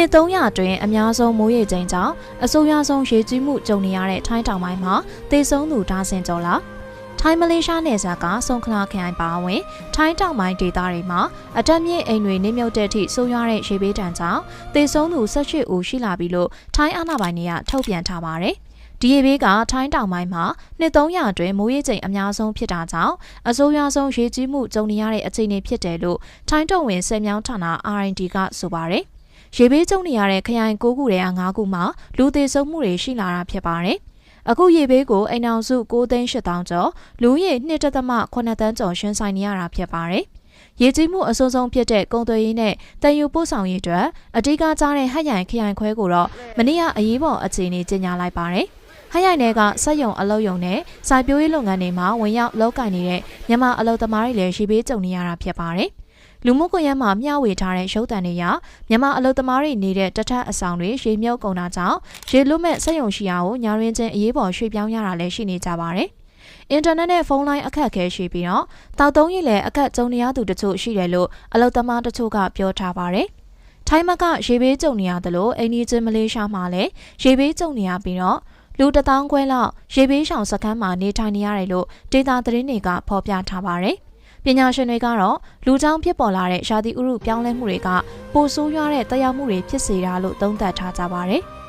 နှစ်300အတွင်းအများဆုံးမိုးရေချိန်ကြောင့်အဆိုးရွားဆုံးရေကြီးမှုကြုံနေရတဲ့ထိုင်းတောင်ပိုင်းမှာသေဆုံးသူဒါဇင်ကျော်လာထိုင်းမလေးရှားနယ်စပ်ကဆုံခလာခရိုင်ပါဝင်ထိုင်းတောင်ပိုင်းဒေသတွေမှာအတက်မြင့်အိမ်တွေနစ်မြုပ်တဲ့အထိဆိုးရွားတဲ့ရေဘေးဒဏ်ကြောင့်သေဆုံးသူ18ဦးရှိလာပြီလို့ထိုင်းအာဏာပိုင်တွေကထုတ်ပြန်ထားပါတယ်။ဒီရေဘေးကထိုင်းတောင်ပိုင်းမှာနှစ်300အတွင်းမိုးရေချိန်အများဆုံးဖြစ်တာကြောင့်အဆိုးရွားဆုံးရေကြီးမှုကြုံနေရတဲ့အခြေအနေဖြစ်တယ်လို့ထိုင်းတော်ဝင်ဆယ်မြောင်းဌာန RND ကဆိုပါတယ်။ ရေဘေးကြုံနေရတဲ့ခရိုင်၉ခုတည်းက9ခုမှာလူသေးဆုံးမှုတွေရှိလာတာဖြစ်ပါတယ်။အခုရေဘေးကိုအိမ်အောင်စု9သိန်း8000ကျော်လူဦးရေ2.8တန်းကျော်ရှင်းဆိုင်နေရတာဖြစ်ပါတယ်။ရေကြီးမှုအဆိုးဆုံးဖြစ်တဲ့ကုံသွေးရင်းနဲ့တန်ယူပို့ဆောင်ရေးအတွက်အတိကကြားတဲ့ဟတ်ရိုင်ခရိုင်ခွဲကိုတော့မနေ့ကအရေးပေါ်အခြေအနေကြေညာလိုက်ပါတယ်။ဟတ်ရိုင်တွေကစက်ယုံအလုပ်ယုံနဲ့စိုက်ပျိုးရေးလုပ်ငန်းတွေမှာဝင်ရောက်လုပ်ကိုင်နေတဲ့မြန်မာအလုပ်သမားတွေလည်းရေဘေးကြုံနေရတာဖြစ်ပါတယ်။ လူမှုကွန်ရက်မှာမျှဝေထားတဲ့ရုပ်သံတွေရမြန်မာအလုပ်သမားတွေနေတဲ့တထက်အဆောင်တွေရေမြုပ်ကုန်တာကြောင့်ရေလွတ်မဲ့စက်ယုံရှိရာကိုညာရင်းချင်းအရေးပေါ်ရွှေ့ပြောင်းရတာလည်းရှိနေကြပါတယ်။အင်တာနက်နဲ့ဖုန်းလိုင်းအခက်အခဲရှိပြီးတော့တောက်သုံးရည်လည်းအခက်ကြုံနေရသူတချို့ရှိတယ်လို့အလုပ်သမားတချို့ကပြောထားပါတယ်။ထိုင်းမကရေဘေးကြုံနေရတယ်လို့အိန္ဒိချင်းမလေးရှားမှာလည်းရေဘေးကြုံနေရပြီးတော့လူတစ်သောင်းခွဲလောက်ရေဘေးရှောင်စခန်းမှာနေထိုင်နေရတယ်လို့ဒေတာသတင်းတွေကဖော်ပြထားပါတယ်။ ပညာရှင်တွေကတော့လူချောင်းဖြစ်ပေါ်လာတဲ့ရာသီဥတုပြောင်းလဲမှုတွေကပိုဆိုးရွားတဲ့တရားမှုတွေဖြစ်စေတာလို့သုံးသပ်ထားကြပါတယ်။